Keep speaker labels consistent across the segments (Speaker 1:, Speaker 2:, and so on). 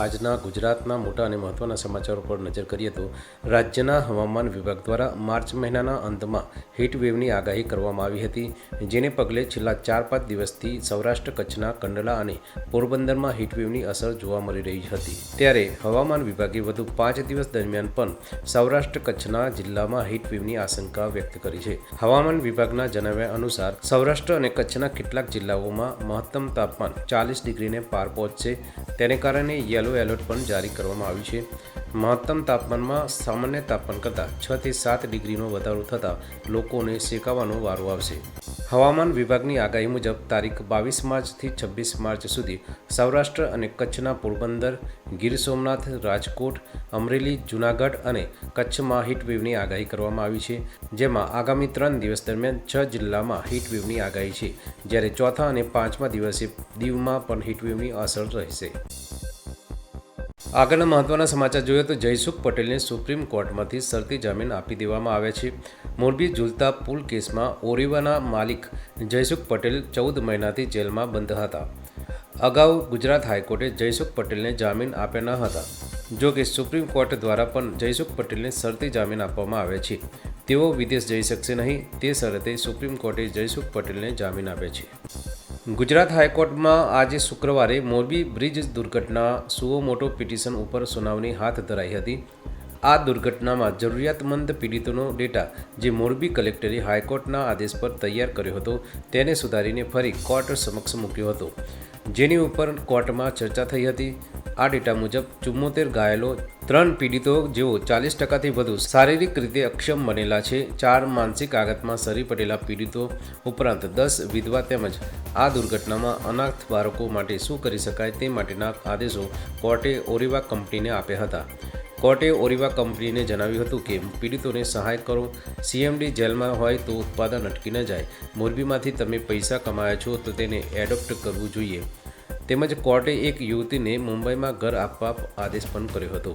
Speaker 1: આજના ગુજરાતના મોટા અને મહત્ત્વના સમાચારો પર નજર કરીએ તો રાજ્યના હવામાન વિભાગ દ્વારા માર્ચ મહિનાના અંતમાં હીટવેવની આગાહી કરવામાં આવી હતી, જેને પગલે છેલ્લા ચાર પાંચ દિવસથી સૌરાષ્ટ્ર, કચ્છના કંડલા અને પોરબંદરમાં હીટવેવની અસર જોવા મળી રહી હતી. ત્યારે હવામાન વિભાગે વધુ પાંચ દિવસ દરમિયાન પણ સૌરાષ્ટ્ર, કચ્છના જિલ્લામાં હીટવેવની આશંકા વ્યક્ત કરી છે. હવામાન વિભાગના જણાવ્યા અનુસાર, સૌરાષ્ટ્ર અને કચ્છના કેટલાક જિલ્લાઓમાં મહત્તમ તાપમાન ચાલીસ ડિગ્રીને પાર પહોંચશે. તેને કારણે યલો એલર્ટ પણ જારી કરવામાં આવ્યું છે. મહત્તમ તાપમાનમાં સામાન્ય તાપમાન કરતાં છ થી સાત ડિગ્રીનો વધારો થતાં લોકોને શેકાવાનો વારો આવશે. હવામાન વિભાગની આગાહી મુજબ તારીખ બાવીસ માર્ચથી છવ્વીસ માર્ચ સુધી સૌરાષ્ટ્ર અને કચ્છના પોરબંદર, ગીર સોમનાથ, રાજકોટ, અમરેલી, જૂનાગઢ અને કચ્છમાં હીટવેવની આગાહી કરવામાં આવી છે. જેમાં આગામી ત્રણ દિવસ દરમિયાન છ જિલ્લામાં હીટવેવની આગાહી છે. જ્યારે ચોથા અને પાંચમા દિવસે દીવમાં પણ હીટવેવની અસર રહેશે. આગળના મહત્વના સમાચાર જોઈએ તો જયસુખ પટેલને સુપ્રીમ કોર્ટમાંથી શરતી જામીન આપી દેવામાં આવ્યા છે. મોરબી ઝૂલતા પુલ કેસમાં ઓરિવાના માલિક જયસુખ પટેલ ચૌદ મહિનાથી જેલમાં બંધ હતા. અગાઉ ગુજરાત હાઈકોર્ટે જયસુખ પટેલને જામીન આપ્યા ન હતા. જો કે સુપ્રીમ કોર્ટ દ્વારા પણ જયસુખ પટેલને શરતી જામીન આપવામાં આવ્યા છે. તેઓ વિદેશ જઈ શકશે નહીં. તે શરતે સુપ્રીમ કોર્ટે જયસુખ પટેલને જામીન આપ્યા છે. ગુજરાત હાઈકોર્ટમાં આજે શુક્રવારે મોરબી બ્રિજ દુર્ઘટના સુઓ મોટો પિટિશન ઉપર સુનાવણી હાથ ધરાઈ હતી. આ દુર્ઘટનામાં જરૂરિયાતમંદ પીડિતોનો ડેટા જે મોરબી કલેક્ટરે હાઈકોર્ટના આદેશ પર તૈયાર કર્યો હતો, તેને સુધારીને ફરી કોર્ટ સમક્ષ મૂક્યો હતો. જેની ઉપર કોર્ટમાં ચર્ચા થઈ હતી. આ ડેટા મુજબ ચુમ્મોતેર ઘાયલો, ત્રણ પીડિતો જેઓ ચાલીસ ટકાથી વધુ શારીરિક રીતે અક્ષમ બનેલા છે. ચાર માનસિક આઘાતમાં સરી પડેલા પીડિતો ઉપરાંત દસ વિધવા તેમજ આ દુર્ઘટનામાં અનાથ બાળકો માટે શું કરી શકાય તે માટેના આદેશો કોર્ટે ઓરિવા કંપનીને આપ્યા હતા. કોર્ટે ઓરિવા કંપનીને જણાવ્યું હતું કે, પીડિતોને સહાય કરો. સીએમડી જેલમાં હોય તો ઉત્પાદન અટકી ન જાય. મોરબીમાંથી તમે પૈસા કમાયા છો તો તેને એડોપ્ટ કરવું જોઈએ. તેમજ કોર્ટે એક યુવતીને મુંબઈમાં ઘર આપવા આદેશ પણ કર્યો હતો.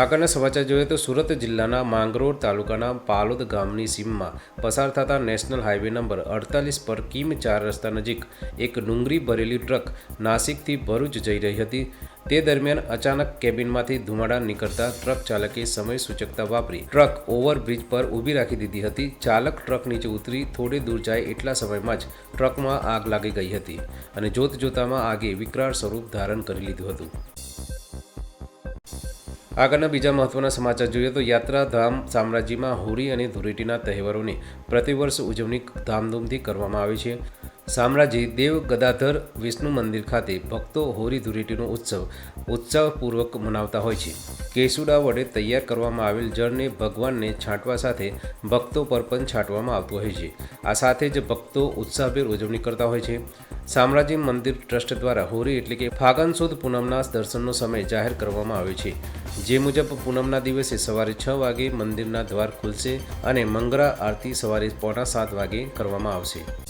Speaker 1: આગળના સમાચાર જોઈએ તો સુરત જિલ્લાના માંગરોળ તાલુકાના પાલોદ ગામની સીમમાં પસાર થતા નેશનલ હાઈવે નંબર અડતાલીસ પર કિમ ચાર રસ્તા નજીક એક ડુંગળી ભરેલી ટ્રક નાસિકથી ભરૂચ જઈ રહી હતી. તે દરમિયાન અચાનક કેબિનમાંથી ધુમાડા નીકળતા ટ્રક ચાલકે સમય સૂચકતા વાપરી ટ્રક ઓવરબ્રિજ પર ઊભી રાખી દીધી હતી. ચાલક ટ્રક નીચે ઉતરી થોડી દૂર જાય એટલા સમયમાં જ ટ્રકમાં આગ લાગી ગઈ હતી અને જોત જોતામાં આગે વિકરાળ સ્વરૂપ ધારણ કરી લીધું હતું. આગળના બીજા મહત્વના સમાચાર જોઈએ તો યાત્રાધામ સામ્રાજ્યમાં હોળી અને ધૂળેટીના તહેવારોની પ્રતિવર્ષ ઉજવણી ધામધૂમથી કરવામાં આવે છે. સામ્રાજ્ય દેવ ગદાધર વિષ્ણુ મંદિર ખાતે ભક્તો હોળી ધૂળેટીનો ઉત્સવ ઉત્સાહપૂર્વક મનાવતા હોય છે. કેસુડા વડે તૈયાર કરવામાં આવેલ જળને ભગવાનને છાંટવા સાથે ભક્તો પર પણ છાંટવામાં આવતું હોય છે. આ સાથે જ ભક્તો ઉત્સાહભેર ઉજવણી કરતા હોય છે. સામ્રાજ્ય મંદિર ટ્રસ્ટ દ્વારા હોળી એટલે કે ફાગણ સુદ પૂનમના દર્શનનો સમય જાહેર કરવામાં આવ્યો છે. જે મુજબ પૂનમના દિવસે સવારે છ વાગે મંદિરના દ્વાર ખુલશે અને મંગળા આરતી સવારે પોણા સાત વાગે કરવામાં આવશે.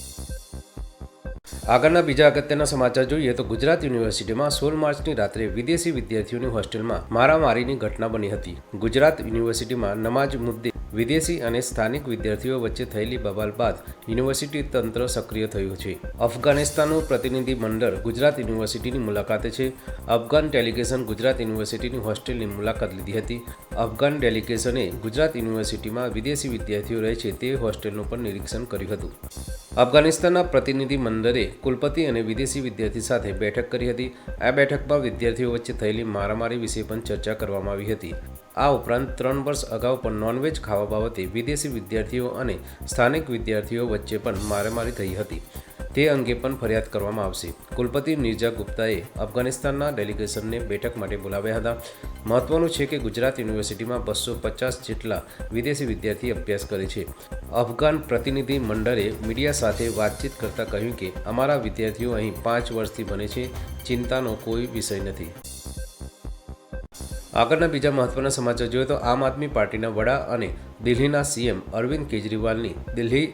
Speaker 1: આગળના બીજા અગત્યના સમાચાર જોઈએ તો ગુજરાત યુનિવર્સિટીમાં સોળ માર્ચની રાત્રે વિદેશી વિદ્યાર્થીઓની હોસ્ટેલમાં મારામારીની ઘટના બની હતી. ગુજરાત યુનિવર્સિટીમાં નમાજ મુદ્દે વિદેશી અને સ્થાનિક વિદ્યાર્થીઓ વચ્ચે થયેલી બબાલ બાદ યુનિવર્સિટી તંત્ર સક્રિય થયું છે. અફઘાનિસ્તાનનું પ્રતિનિધિ મંડળ ગુજરાત યુનિવર્સિટીની મુલાકાતે છે. અફઘાન ડેલિગેશન ગુજરાત યુનિવર્સિટીની હોસ્ટેલની મુલાકાત લીધી હતી. અફઘાન ડેલિગેશને ગુજરાત યુનિવર્સિટીમાં વિદેશી વિદ્યાર્થીઓ રહે છે તે હોસ્ટેલનું પણ નિરીક્ષણ કર્યું હતું. અફઘાનિસ્તાનના પ્રતિનિધિ મંડળે કુલપતિ અને વિદેશી વિદ્યાર્થી સાથે બેઠક કરી હતી. આ બેઠકમાં વિદ્યાર્થીઓ વચ્ચે થયેલી મારામારી વિશે પણ ચર્ચા કરવામાં આવી હતી. આ ઉપરાંત ત્રણ વર્ષ અગાઉ પણ નોનવેજ ખાવા બાબતે વિદેશી વિદ્યાર્થીઓ અને સ્થાનિક વિદ્યાર્થીઓ વચ્ચે પણ મારામારી થઈ હતી. તે અંગે પણ ફરિયાદ કરવામાં આવશે. કુલપતિ નિર્જા ગુપ્તાએ અફઘાનિસ્તાનના ડેલિગેશનને બેઠક માટે બોલાવ્યા હતા. મહત્વનું છે કે ગુજરાત યુનિવર્સિટીમાં બસો પચાસ જેટલા વિદેશી વિદ્યાર્થી અભ્યાસ કરે છે. અફઘાન પ્રતિનિધિ મંડળે મીડિયા સાથે વાતચીત કરતાં કહ્યું કે, અમારા વિદ્યાર્થીઓ અહીં પાંચ વર્ષથી બને છે. ચિંતાનો કોઈ વિષય નથી. આગળના બીજા મહત્વના સમાચાર જોઈએ તો આમ આદમી પાર્ટીના વડા અને દિલ્હીના સીએમ અરવિંદ કેજરીવાલની દિલ્હી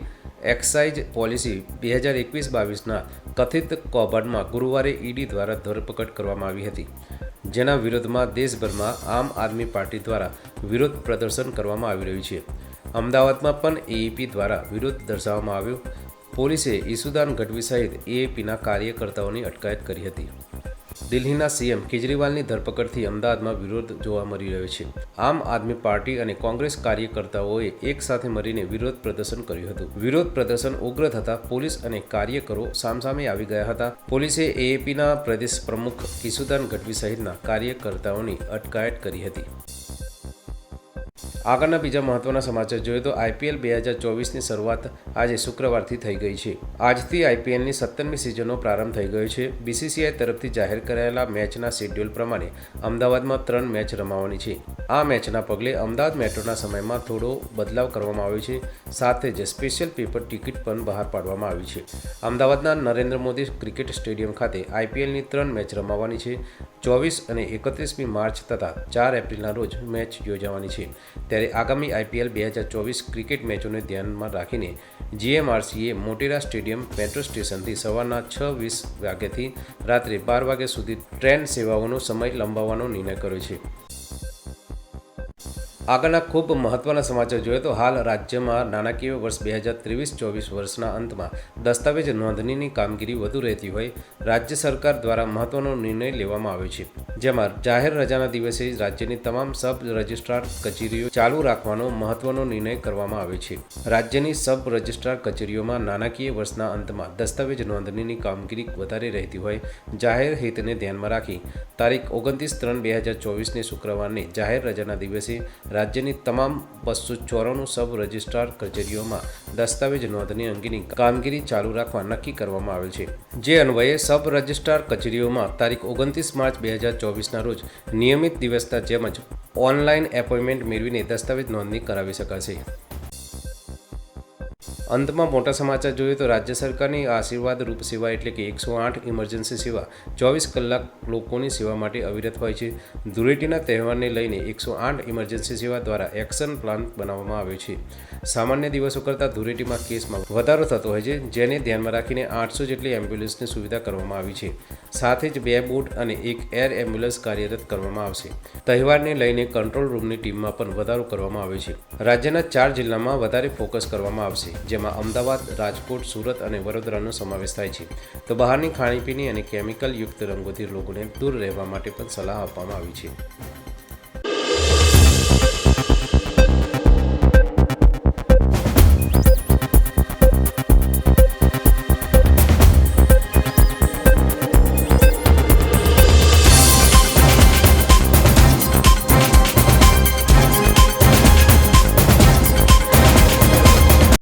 Speaker 1: એક્સાઇઝ પોલિસી બે હજાર એકવીસ બાવીસના કથિત કૌભાંડમાં ગુરુવારે ઈડી દ્વારા ધરપકડ કરવામાં આવી હતી. જેના વિરોધમાં દેશભરમાં આમ આદમી પાર્ટી દ્વારા વિરોધ પ્રદર્શન કરવામાં આવી રહ્યું છે. અમદાવાદમાં પણ એઈપી દ્વારા વિરોધ દર્શાવવામાં આવ્યો. પોલીસે ઈસુદાન ગઢવી સહિત એએપીના કાર્યકર્તાઓની અટકાયત કરી હતી. દિલ્હીના સીએમ કેજરીવાલની ધરપકડથી અમદાવાદમાં વિરોધ જોવા મળી રહ્યો છે. આમ આદમી પાર્ટી અને કોંગ્રેસ કાર્યકર્તાઓએ એક સાથે મળીને વિરોધ પ્રદર્શન કર્યું હતું. વિરોધ પ્રદર્શન ઉગ્ર થતા પોલીસ અને કાર્યકરો સામસામે આવી ગયા હતા. પોલીસે એએપીના પ્રદેશ પ્રમુખ કિશુદાન ગઢવી સહિતના કાર્યકર્તાઓની અટકાયત કરી હતી. આગળના બીજા મહત્વના સમાચાર જોઈએ તો આઈપીએલ બે હજાર ચોવીસની શરૂઆત આજે શુક્રવારથી થઈ ગઈ છે. આજથી આઈપીએલની સત્તરમી સિઝનનો પ્રારંભ થઈ ગયો છે. બીસીસીઆઈ તરફથી જાહેર કરાયેલા મેચના શેડ્યુલ પ્રમાણે અમદાવાદમાં ત્રણ મેચ રમાવાની છે. આ મેચના પગલે અમદાવાદ મેટ્રોના સમયમાં થોડો બદલાવ કરવામાં આવ્યો છે. સાથે જ સ્પેશિયલ પેપર ટિકિટ પણ બહાર પાડવામાં આવી છે. અમદાવાદના નરેન્દ્ર મોદી ક્રિકેટ સ્ટેડિયમ ખાતે આઈપીએલની ત્રણ મેચ રમાવાની છે. ચોવીસ અને એકત્રીસમી માર્ચ તથા ચાર એપ્રિલના રોજ મેચ યોજાવાની છે. ત્યારે આગામી આઈપીએલ બે હજાર ચોવીસ ક્રિકેટ મેચોને ધ્યાનમાં રાખીને જીએમઆરસીએ મોટેરા સ્ટેડિયમ મેટ્રો સ્ટેશનથી સવારના છ વીસ વાગ્યાથી રાત્રે બાર વાગ્યા સુધી ટ્રેન સેવાઓનો સમય લંબાવવાનો નિર્ણય કર્યો છે. આગળના ખૂબ મહત્વના સમાચાર જોઈએ તો હાલ રાજ્યમાં નાણાકીય વર્ષ બે હજાર ત્રેવીસ ચોવીસ વર્ષના અંતમાં દસ્તાવેજ નોંધણીની કામગીરી વધુ રહેતી હોય, રાજ્ય સરકાર દ્વારા મહત્વનો નિર્ણય લેવામાં આવ્યો છે. જેમાં જાહેર રજાના દિવસે રાજ્યની તમામ સબ રજિસ્ટ્રાર કચેરીઓ ચાલુ રાખવાનો મહત્વનો નિર્ણય કરવામાં આવ્યો છે. રાજ્યની સબ રજિસ્ટ્રાર કચેરીઓમાં નાણાકીય વર્ષના અંતમાં દસ્તાવેજ નોંધણીની કામગીરી વધારે રહેતી હોય, જાહેર હિતને ધ્યાનમાં રાખી, તારીખ ઓગણત્રીસ ત્રણ બે હજાર ચોવીસની શુક્રવારને જાહેર રજાના દિવસે રાજ્યની તમામ બસો ચોરાણું સબ રજિસ્ટ્રાર કચેરીઓમાં દસ્તાવેજ નોંધણી અંગેની કામગીરી ચાલુ રાખવા નક્કી કરવામાં આવેલ છે. જે અન્વયે સબ રજિસ્ટ્રાર કચેરીઓમાં તારીખ ઓગણત્રીસ માર્ચ બે હજાર ચોવીસના રોજ નિયમિત દિવસના જ ઓનલાઈન એપોઇન્ટમેન્ટ મેળવીને દસ્તાવેજ નોંધણી કરાવી શકાશે. અંતમાં મોટા સમાચાર જોઈએ તો રાજ્ય સરકારની આશીર્વાદ રૂપ સેવા એટલે કે એકસો આઠ ઇમરજન્સી સેવા ચોવીસ કલાક લોકોની સેવા માટે અવિરત હોય છે. ધૂળેટીના તહેવારને લઈને એકસો આઠ ઇમરજન્સી સેવા દ્વારા એક્શન પ્લાન બનાવવામાં આવ્યો છે. સામાન્ય દિવસો કરતાં ધૂળેટીમાં કેસમાં વધારો થતો હોય છે, જેને ધ્યાનમાં રાખીને આઠસો જેટલી એમ્બ્યુલન્સની સુવિધા કરવામાં આવી છે. સાથે જ બે બોટ અને એક એર એમ્બ્યુલન્સ કાર્યરત કરવામાં આવશે. તહેવારને લઈને કંટ્રોલ રૂમની ટીમમાં પણ વધારો કરવામાં આવ્યો છે. રાજ્યના ચાર જિલ્લામાં વધારે ફોકસ કરવામાં આવશે, જેમાં અમદાવાદ, રાજકોટ, સુરત અને વડોદરાનો સમાવેશ થાય છે. તો બહારની ખાણીપીણી અને કેમિકલ યુક્ત રંગોથી લોકોને દૂર રહેવા માટે પણ સલાહ આપવામાં આવી છે.